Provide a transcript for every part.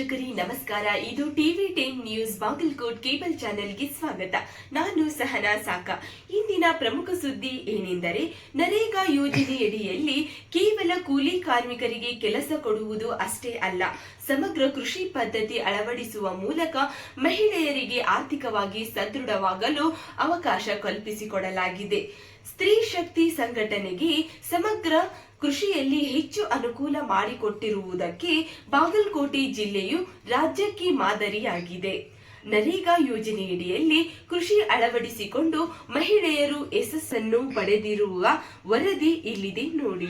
ವೀಕ್ಷಕರಿ, ನಮಸ್ಕಾರ. ಇದು TV ten news Bagalkot cable ಚಾನೆಲ್ಗೆ ಸ್ವಾಗತ. ನಾನು ಸಹನಾ ಸಾಕ. ಇಂದಿನ ಪ್ರಮುಖ ಸುದ್ದಿ ಏನೆಂದರೆ, ನರೇಗಾ ಯೋಜನೆಯಡಿಯಲ್ಲಿ ಕೇವಲ ಕೂಲಿ ಕಾರ್ಮಿಕರಿಗೆ ಕೆಲಸ ಕೊಡುವುದು ಅಷ್ಟೇ ಅಲ್ಲ, ಸಮಗ್ರ ಕೃಷಿ ಪದ್ಧತಿ ಅಳವಡಿಸುವ ಮೂಲಕ ಮಹಿಳೆಯರಿಗೆ ಆರ್ಥಿಕವಾಗಿ ಸದೃಢವಾಗಲು ಅವಕಾಶ ಕಲ್ಪಿಸಿಕೊಡಲಾಗಿದೆ. ಸ್ತ್ರೀ ಶಕ್ತಿ ಸಂಘಟನೆಗೆ ಸಮಗ್ರ ಕೃಷಿಯಲ್ಲಿ ಹೆಚ್ಚು ಅನುಕೂಲ ಮಾಡಿಕೊಟ್ಟಿರುವುದಕ್ಕೆ ಬಾಗಲಕೋಟೆ ಜಿಲ್ಲೆಯು ರಾಜ್ಯಕ್ಕೆ ಮಾದರಿಯಾಗಿದೆ. ನರೇಗಾ ಯೋಜನೆಯಡಿಯಲ್ಲಿ ಕೃಷಿ ಅಳವಡಿಸಿಕೊಂಡು ಮಹಿಳೆಯರು ಯಶಸ್ಸನ್ನು ಪಡೆದಿರುವ ವರದಿ ಇಲ್ಲಿದೆ ನೋಡಿ.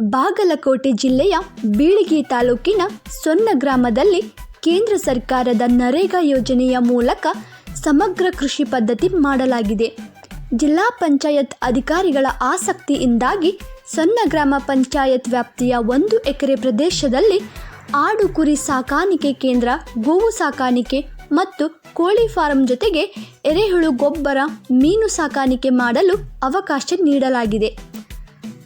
ಬಾಗಲಕೋಟೆ ಜಿಲ್ಲೆಯ ಬೀಳಿಗಿ ತಾಲೂಕಿನ ಸೊನ್ನ ಗ್ರಾಮದಲ್ಲಿ ಕೇಂದ್ರ ಸರ್ಕಾರದ ನರೇಗಾ ಯೋಜನೆಯ ಮೂಲಕ ಸಮಗ್ರ ಕೃಷಿ ಪದ್ಧತಿ ಮಾಡಲಾಗಿದೆ. ಜಿಲ್ಲಾ ಪಂಚಾಯತ್ ಅಧಿಕಾರಿಗಳ ಆಸಕ್ತಿಯಿಂದಾಗಿ ಸಣ್ಣ ಗ್ರಾಮ ಪಂಚಾಯತ್ ವ್ಯಾಪ್ತಿಯ ಒಂದು ಎಕರೆ ಪ್ರದೇಶದಲ್ಲಿ ಆಡು ಕುರಿ ಸಾಕಾಣಿಕೆ ಕೇಂದ್ರ, ಗೋವು ಸಾಕಾಣಿಕೆ ಮತ್ತು ಕೋಳಿ ಫಾರಂ ಜೊತೆಗೆ ಎರೆಹುಳು ಗೊಬ್ಬರ, ಮೀನು ಸಾಕಾಣಿಕೆ ಮಾಡಲು ಅವಕಾಶ ನೀಡಲಾಗಿದೆ.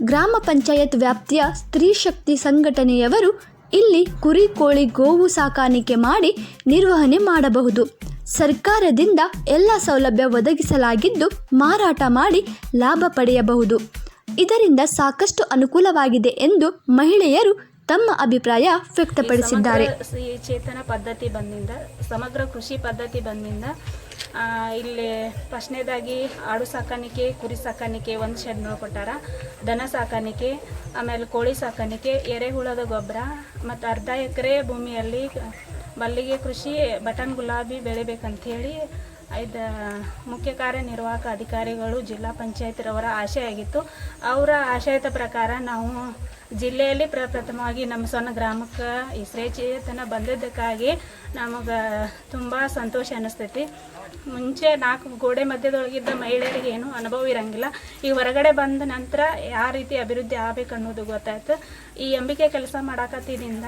ಗ್ರಾಮ ಪಂಚಾಯತ್ ವ್ಯಾಪ್ತಿಯ ಸ್ತ್ರೀ ಶಕ್ತಿ ಸಂಘಟನೆಯವರು ಇಲ್ಲಿ ಕುರಿ, ಕೋಳಿ, ಗೋವು ಸಾಕಾಣಿಕೆ ಮಾಡಿ ನಿರ್ವಹಣೆ ಮಾಡಬಹುದು. ಸರ್ಕಾರದಿಂದ ಎಲ್ಲ ಸೌಲಭ್ಯ ಒದಗಿಸಲಾಗಿದ್ದು ಮಾರಾಟ ಮಾಡಿ ಲಾಭ ಪಡೆಯಬಹುದು. ಇದರಿಂದ ಸಾಕಷ್ಟು ಅನುಕೂಲವಾಗಿದೆ ಎಂದು ಮಹಿಳೆಯರು ತಮ್ಮ ಅಭಿಪ್ರಾಯ ವ್ಯಕ್ತಪಡಿಸಿದ್ದಾರೆ. ಚೇತನ ಪದ್ಧತಿ ಬಂದಿಂದ, ಸಮಗ್ರ ಕೃಷಿ ಪದ್ಧತಿ ಬಂದಿಂದ ಇಲ್ಲಿ ಫಸ್ಟ್ನೇದಾಗಿ ಆಡು ಸಾಕಾಣಿಕೆ, ಕುರಿ ಸಾಕಾಣಿಕೆ ಒಂದು ಶೆಡ್ ಕೊಟ್ಟಾರ ದನ ಸಾಕಾಣಿಕೆ, ಆಮೇಲೆ ಕೋಳಿ ಸಾಕಾಣಿಕೆ, ಎರೆಹುಳದ ಗೊಬ್ಬರ, ಮತ್ತು ಅರ್ಧ ಎಕರೆ ಭೂಮಿಯಲ್ಲಿ ಮಲ್ಲಿಗೆ ಕೃಷಿ ಬಟನ್ ಗುಲಾಬಿ ಬೆಳಿಬೇಕಂಥೇಳಿ ಇದು ಮುಖ್ಯ ಕಾರ್ಯನಿರ್ವಾಹಕ ಅಧಿಕಾರಿಗಳು ಜಿಲ್ಲಾ ಪಂಚಾಯತ್ರವರ ಆಶಯ ಆಗಿತ್ತು ಅವರ ಆಶಯದ ಪ್ರಕಾರ ನಾವು ಜಿಲ್ಲೆಯಲ್ಲಿ ಪ್ರಪ್ರಥಮವಾಗಿ ನಮ್ಮ ಸಣ್ಣ ಗ್ರಾಮಕ್ಕೆ ಈ ಶ್ರೀ ಚೇತನ ಬಂದಿದ್ದಕ್ಕಾಗಿ ನಮಗೆ ತುಂಬ ಸಂತೋಷ ಅನ್ನಿಸ್ತೈತಿ. ಮುಂಚೆ ನಾಲ್ಕು ಗೋಡೆ ಮಧ್ಯದೊಳಗಿದ್ದ ಮಹಿಳೆಯರಿಗೆ ಏನು ಅನುಭವ ಇರಂಗಿಲ್ಲ. ಈ ಹೊರಗಡೆ ಬಂದ ನಂತರ ಯಾವ ರೀತಿ ಅಭಿವೃದ್ಧಿ ಆಗಬೇಕು ಅನ್ನೋದು ಗೊತ್ತಾಯ್ತು. ಈ ಅಂಬಿಕೆ ಕೆಲಸ ಮಾಡಾಕತ್ತಿದಿಂದ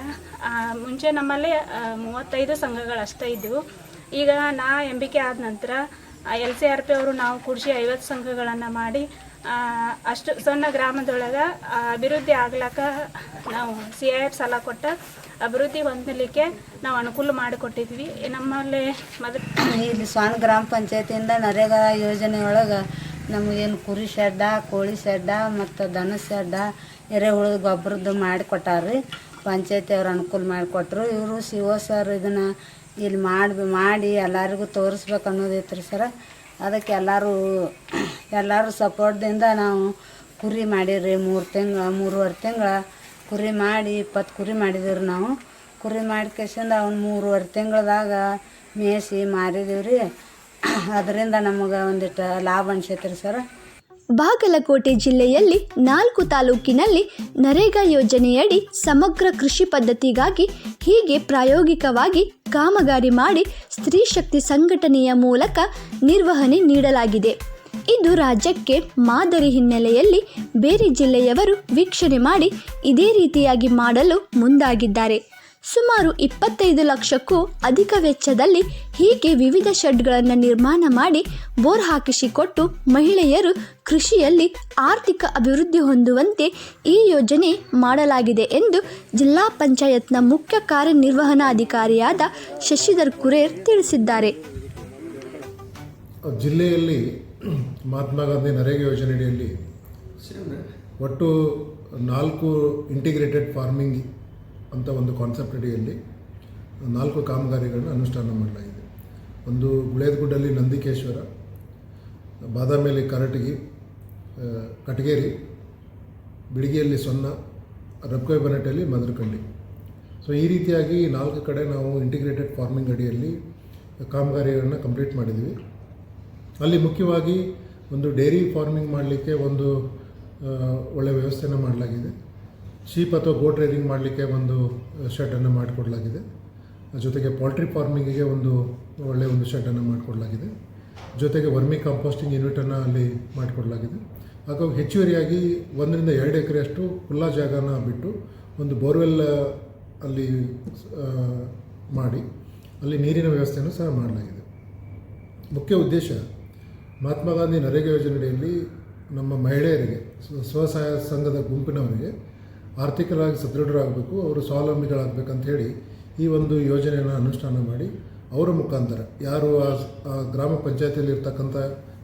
ಮುಂಚೆ ನಮ್ಮಲ್ಲಿ ಮೂವತ್ತೈದು ಸಂಘಗಳು ಅಷ್ಟೇ ಇದ್ದವು ಈಗ ನಾ ಎಂಬಿಕೆ ಆದ ನಂತರ ಎಲ್ ಸಿ ಆರ್ ಪಿ ಅವರು ನಾವು ಕೂಡಿಸಿ ಐವತ್ತು ಸಂಘಗಳನ್ನು ಮಾಡಿ ಅಷ್ಟು ಸಣ್ಣ ಗ್ರಾಮದೊಳಗೆ ಅಭಿವೃದ್ಧಿ ಆಗ್ಲಾಕ ನಾವು ಸಿ ಐ ಎಫ್ ಸಾಲ ಕೊಟ್ಟ ಅಭಿವೃದ್ಧಿ ಹೊಂದಲಿಕ್ಕೆ ನಾವು ಅನುಕೂಲ ಮಾಡಿಕೊಟ್ಟಿದ್ವಿ. ನಮ್ಮಲ್ಲಿ ಮೊದಲು ಇಲ್ಲಿ ಸ್ವಾನ್ ಗ್ರಾಮ ಪಂಚಾಯತಿಯಿಂದ ನರೇಗಾ ಯೋಜನೆ ಒಳಗೆ ನಮಗೇನು ಕುರಿ ಶೆಡ್ಡ, ಕೋಳಿ ಶೆಡ್ಡ, ಮತ್ತು ದನ ಶೆಡ್ಡ, ಎರೆಹುಳದ ಗೊಬ್ಬರದ್ದು ಮಾಡಿಕೊಟ್ಟಾರ್ರಿ. ಪಂಚಾಯತಿ ಅವ್ರು ಅನುಕೂಲ ಮಾಡಿಕೊಟ್ರು. ಇವರು ಸಿ ಓ ಸರ್ ಇದನ್ನು ಇಲ್ಲಿ ಮಾಡಿ ಮಾಡಿ ಎಲ್ಲರಿಗೂ ತೋರಿಸ್ಬೇಕು ಅನ್ನೋದೈತೆ ರೀ ಸರ. ಅದಕ್ಕೆ ಎಲ್ಲರೂ ಎಲ್ಲರೂ ಸಪೋರ್ಟ್ದಿಂದ ನಾವು ಕುರಿ ಮಾಡಿರಿ ಮೂರು ತಿಂಗಳ ಮೂರುವರೆ ತಿಂಗಳ. ಕುರಿ ಮಾಡಿ ಇಪ್ಪತ್ತು ಕುರಿ ಮಾಡಿದೀವಿ ನಾವು. ಕುರಿ ಮಾಡ್ಕೇಸಿಂದ ಅವ್ನು ಮೂರುವರೆ ತಿಂಗಳದಾಗ ಮೇಯಿಸಿ ಮಾರಿದೀವಿ ರೀ ಅದರಿಂದ ನಮಗೆ ಒಂದಿಷ್ಟು ಲಾಭ ಅನ್ಸೈತ್ರಿ ಸರ. ಬಾಗಲಕೋಟೆ ಜಿಲ್ಲೆಯಲ್ಲಿ ನಾಲ್ಕು ತಾಲೂಕಿನಲ್ಲಿ ನರೇಗಾ ಯೋಜನೆಯಡಿ ಸಮಗ್ರ ಕೃಷಿ ಪದ್ಧತಿಗಾಗಿ ಹೀಗೆ ಪ್ರಾಯೋಗಿಕವಾಗಿ ಕಾಮಗಾರಿ ಮಾಡಿ ಸ್ತ್ರೀ ಶಕ್ತಿ ಸಂಘಟನೆಯ ಮೂಲಕ ನಿರ್ವಹಣೆ ನೀಡಲಾಗಿದೆ. ಇದು ರಾಜ್ಯಕ್ಕೆ ಮಾದರಿ ಹಿನ್ನೆಲೆಯಲ್ಲಿ ಬೇರೆ ಜಿಲ್ಲೆಯವರು ವೀಕ್ಷಣೆ ಮಾಡಿ ಇದೇ ರೀತಿಯಾಗಿ ಮಾಡಲು ಮುಂದಾಗಿದ್ದಾರೆ. ಸುಮಾರು ಇಪ್ಪತ್ತೈದು ಲಕ್ಷಕ್ಕೂ ಅಧಿಕ ವೆಚ್ಚದಲ್ಲಿ ಹೀಗೆ ವಿವಿಧ ಶೆಡ್ಗಳನ್ನು ನಿರ್ಮಾಣ ಮಾಡಿ ಬೋರ್ ಹಾಕಿಸಿಕೊಟ್ಟು ಮಹಿಳೆಯರು ಕೃಷಿಯಲ್ಲಿ ಆರ್ಥಿಕ ಅಭಿವೃದ್ಧಿ ಹೊಂದುವಂತೆ ಈ ಯೋಜನೆ ಮಾಡಲಾಗಿದೆ ಎಂದು ಜಿಲ್ಲಾ ಪಂಚಾಯತ್ನ ಮುಖ್ಯ ಕಾರ್ಯನಿರ್ವಹಣಾಧಿಕಾರಿಯಾದ ಶಶಿಧರ್ ಕುರೇರ್ ತಿಳಿಸಿದ್ದಾರೆ. ಜಿಲ್ಲೆಯಲ್ಲಿ ಮಹಾತ್ಮ ಗಾಂಧಿ ನರೇಗಾ ಯೋಜನೆಯಡಿಯಲ್ಲಿ ಒಟ್ಟು ನಾಲ್ಕು ಇಂಟಿಗ್ರೇಟೆಡ್ ಫಾರ್ಮಿಂಗ್ ಅಂತ ಒಂದು ಕಾನ್ಸೆಪ್ಟ್ ಅಡಿಯಲ್ಲಿ ನಾಲ್ಕು ಕಾಮಗಾರಿಗಳನ್ನು ಅನುಷ್ಠಾನ ಮಾಡಲಾಗಿದೆ. ಒಂದು ಗುಳೇದಗುಡ್ಡಲ್ಲಿ ನಂದಿಕೇಶ್ವರ, ಬಾದಾಮಿಯಲ್ಲಿ ಕರಟಗಿ ಕಟಗೇರಿ, ಬಿಡಿಗೆಯಲ್ಲಿ ಸೊನ್ನ, ರಬ್ಕೈ ಬನಟಲ್ಲಿ ಮದರಕಂಡಿ ಸೊ ಈ ರೀತಿಯಾಗಿ ನಾಲ್ಕು ಕಡೆ ನಾವು ಇಂಟಿಗ್ರೇಟೆಡ್ ಫಾರ್ಮಿಂಗ್ ಅಡಿಯಲ್ಲಿ ಕಾಮಗಾರಿಗಳನ್ನು ಕಂಪ್ಲೀಟ್ ಮಾಡಿದ್ವಿ ಅಲ್ಲಿ ಮುಖ್ಯವಾಗಿ ಒಂದು ಡೈರಿ ಫಾರ್ಮಿಂಗ್ ಮಾಡಲಿಕ್ಕೆ ಒಂದು ಒಳ್ಳೆಯ ವ್ಯವಸ್ಥೆನ ಮಾಡಲಾಗಿದೆ. ಶೀಪ್ ಅಥವಾ ಗೋಟ್ ರೈಡಿಂಗ್ ಮಾಡಲಿಕ್ಕೆ ಒಂದು ಶೆಡ್ಡನ್ನು ಮಾಡಿಕೊಡಲಾಗಿದೆ. ಜೊತೆಗೆ ಪೋಲ್ಟ್ರಿ ಫಾರ್ಮಿಂಗಿಗೆ ಒಂದು ಒಳ್ಳೆಯ ಒಂದು ಶೆಡ್ಡನ್ನು ಮಾಡಿಕೊಡಲಾಗಿದೆ. ಜೊತೆಗೆ ವರ್ಮಿ ಕಾಂಪೋಸ್ಟಿಂಗ್ ಯೂನಿಟನ್ನು ಅಲ್ಲಿ ಮಾಡಿಕೊಡಲಾಗಿದೆ. ಹಾಗಾಗಿ ಹೆಚ್ಚುವರಿಯಾಗಿ ಒಂದರಿಂದ ಎರಡು ಎಕರೆಯಷ್ಟು ಖುಲ್ಲಾ ಜಾಗನ ಬಿಟ್ಟು ಒಂದು ಬೋರ್ವೆಲ್ ಅಲ್ಲಿ ಮಾಡಿ ಅಲ್ಲಿ ನೀರಿನ ವ್ಯವಸ್ಥೆಯನ್ನು ಸಹ ಮಾಡಲಾಗಿದೆ. ಮುಖ್ಯ ಉದ್ದೇಶ, ಮಹಾತ್ಮ ಗಾಂಧಿ ನರೇಗಾ ಯೋಜನೆಯಲ್ಲಿ ನಮ್ಮ ಮಹಿಳೆಯರಿಗೆ ಸ್ವಸಹಾಯ ಸಂಘದ ಗುಂಪಿನವರಿಗೆ ಆರ್ಥಿಕವಾಗಿ ಸದೃಢರಾಗಬೇಕು, ಅವರು ಸ್ವಾವಲಂಬಿಗಳಾಗಬೇಕಂತ ಹೇಳಿ ಈ ಒಂದು ಯೋಜನೆಯನ್ನು ಅನುಷ್ಠಾನ ಮಾಡಿ ಅವರ ಮುಖಾಂತರ ಯಾರು ಆ ಗ್ರಾಮ ಪಂಚಾಯತಿಯಲ್ಲಿ ಇರ್ತಕ್ಕಂಥ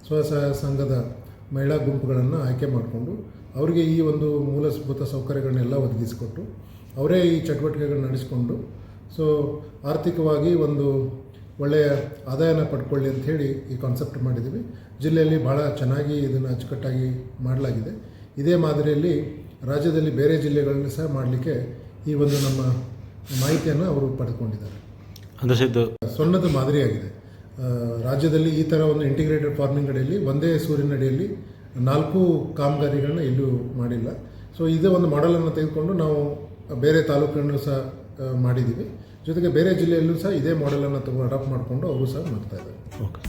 ಸ್ವಸಹಾಯ ಸಂಘದ ಮಹಿಳಾ ಗುಂಪುಗಳನ್ನು ಆಯ್ಕೆ ಮಾಡಿಕೊಂಡು ಅವರಿಗೆ ಈ ಒಂದು ಮೂಲಭೂತ ಸೌಕರ್ಯಗಳನ್ನೆಲ್ಲ ಒದಗಿಸಿಕೊಟ್ಟು ಅವರೇ ಈ ಚಟುವಟಿಕೆಗಳನ್ನ ನಡೆಸಿಕೊಂಡು, ಸೊ ಆರ್ಥಿಕವಾಗಿ ಒಂದು ಒಳ್ಳೆಯ ಆದಾಯನ ಪಡ್ಕೊಳ್ಳಿ ಹೇಳಿ ಈ ಕಾನ್ಸೆಪ್ಟ್ ಮಾಡಿದ್ದೀವಿ. ಜಿಲ್ಲೆಯಲ್ಲಿ ಭಾಳ ಚೆನ್ನಾಗಿ ಇದನ್ನು ಅಚ್ಚುಕಟ್ಟಾಗಿ ಮಾಡಲಾಗಿದೆ. ಇದೇ ಮಾದರಿಯಲ್ಲಿ ರಾಜ್ಯದಲ್ಲಿ ಬೇರೆ ಜಿಲ್ಲೆಗಳನ್ನು ಸಹ ಮಾಡಲಿಕ್ಕೆ ಈ ಒಂದು ನಮ್ಮ ಮಾಹಿತಿಯನ್ನು ಅವರು ಪಡೆದುಕೊಂಡಿದ್ದಾರೆ. ಅಂದರೆ ಇದು ಸೊನ್ನದ ಮಾದರಿಯಾಗಿದೆ. ರಾಜ್ಯದಲ್ಲಿ ಈ ಥರ ಒಂದು ಇಂಟಿಗ್ರೇಟೆಡ್ ಫಾರ್ಮಿಂಗ್ ಅಡಿಯಲ್ಲಿ ಒಂದೇ ಸೂರ್ಯನಡಿಯಲ್ಲಿ ನಾಲ್ಕು ಕಾಮಗಾರಿಗಳನ್ನ ಎಲ್ಲೂ ಮಾಡಿಲ್ಲ. ಸೊ ಇದೇ ಒಂದು ಮಾಡೆಲನ್ನು ತೆಗೆದುಕೊಂಡು ನಾವು ಬೇರೆ ತಾಲೂಕನ್ನು ಸಹ ಮಾಡಿದ್ದೀವಿ. ಜೊತೆಗೆ ಬೇರೆ ಜಿಲ್ಲೆಯಲ್ಲೂ ಸಹ ಇದೇ ಮಾಡೆಲನ್ನು ತಗೊಂಡು ಅಡಾಪ್ಟ್ ಮಾಡಿಕೊಂಡು ಅವರು ಸಹ ಮಾಡ್ತಾ ಇದ್ದಾರೆ. ಓಕೆ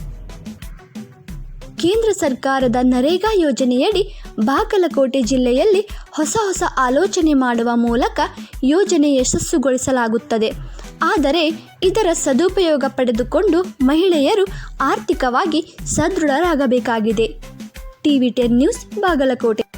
ಕೇಂದ್ರ ಸರ್ಕಾರದ ನರೇಗಾ ಯೋಜನೆಯಡಿ ಬಾಗಲಕೋಟೆ ಜಿಲ್ಲೆಯಲ್ಲಿ ಹೊಸ ಹೊಸ ಆಲೋಚನೆ ಮಾಡುವ ಮೂಲಕ ಯೋಜನೆ ಯಶಸ್ಸುಗೊಳಿಸಲಾಗುತ್ತದೆ. ಆದರೆ ಇದರ ಸದುಪಯೋಗ ಪಡೆದುಕೊಂಡು ಮಹಿಳೆಯರು ಆರ್ಥಿಕವಾಗಿ ಸದೃಢರಾಗಬೇಕಾಗಿದೆ. TV ten news, Bagalkote.